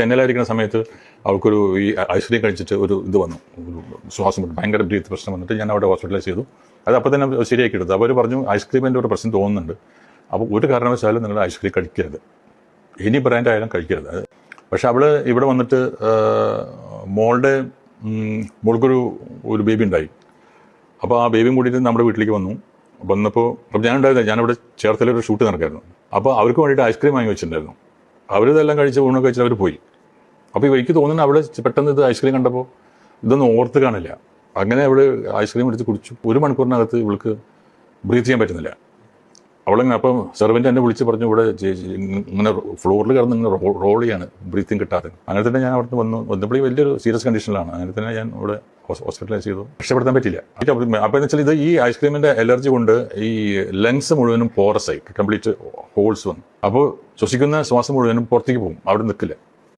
ചെന്നൈയിലായിരിക്കുന്ന സമയത്ത് അവൾക്കൊരു ഈ ഐശ്വര്യം കഴിച്ചിട്ട് ഒരു ഇത് വന്നു. ഒരു ശ്വാസം ഭയങ്കര ബ്രീത്ത് പ്രശ്നം വന്നിട്ട് ഞാൻ അവിടെ ഹോസ്പിറ്റലൈസ് ചെയ്തു. അത് അപ്പോൾ തന്നെ ശരിയാക്കി എടുത്തു. അവർ പറഞ്ഞു ഐസ്ക്രീമിന്റെ ഒരു പ്രശ്നം തോന്നുന്നുണ്ട്. അപ്പോൾ ഒരു കാരണവശാലും നിങ്ങൾ ഐസ്ക്രീം കഴിക്കരുത്. ഇനി ബ്രാൻഡ് ആയാലും കഴിക്കരുത്. പക്ഷെ അവൾ ഇവിടെ വന്നിട്ട് മോളുടെ മോൾക്കൊരു ഒരു ബേബി ഉണ്ടായി. അപ്പോൾ ആ ബേബിയും കൂടിയിട്ട് നമ്മുടെ വീട്ടിലേക്ക് വന്നു. വന്നപ്പോൾ അപ്പം ഞാൻ ഉണ്ടായിരുന്നു ഞാനിവിടെ ചേർത്തലൊരു ഷൂട്ട് നടക്കായിരുന്നു. അപ്പോൾ അവർക്ക് വേണ്ടിയിട്ട് ഐസ്ക്രീം വാങ്ങി വെച്ചിട്ടുണ്ടായിരുന്നു. അവരിതെല്ലാം കഴിച്ച് ഊണൊക്കെ കഴിച്ചിട്ട് അവർ പോയി. അപ്പോൾ എനിക്ക് തോന്നുന്നു അവിടെ പെട്ടെന്ന് ഇത് ഐസ്ക്രീം കണ്ടപ്പോൾ ഇതൊന്നും ഓർത്ത് കാണില്ല. അങ്ങനെ അവൾ ഐസ്ക്രീം എടുത്ത് കുടിച്ചു. ഒരു മണിക്കൂറിനകത്ത് ഇവൾക്ക് ബ്രീത്ത് ചെയ്യാൻ പറ്റുന്നില്ല. അവളിങ്ങനെ അപ്പം സെർവന്റ് എന്നെ വിളിച്ച് പറഞ്ഞു ഇവിടെ ഇങ്ങനെ ഫ്ലോറിൽ കിടന്ന് ഇങ്ങനെ റോൾ ചെയ്യാണ് ബ്രീത്തിങ് കിട്ടാതെ. അങ്ങനെ തന്നെ ഞാൻ അവിടുന്ന് വന്നു. വന്നപ്പോൾ വലിയൊരു സീരിയസ് കണ്ടീഷനിലാണ് അങ്ങനെ തന്നെ ഞാൻ ഇവിടെ ഹോസ്പിറ്റലൈസ് ചെയ്തു. രക്ഷപ്പെടുത്താൻ പറ്റില്ല. അപ്പോൾ എന്ന് വെച്ചാൽ ഇത് ഈ ഐസ്ക്രീമിന്റെ അലർജി കൊണ്ട് ഈ ലങ്സ് മുഴുവനും പോറസായി കംപ്ലീറ്റ് ഹോൾസ് വന്നു. അപ്പോൾ ശ്വസിക്കുന്ന ശ്വാസം മുഴുവനും പുറത്തേക്ക് പോകും. അവിടെ നിൽക്കില്ല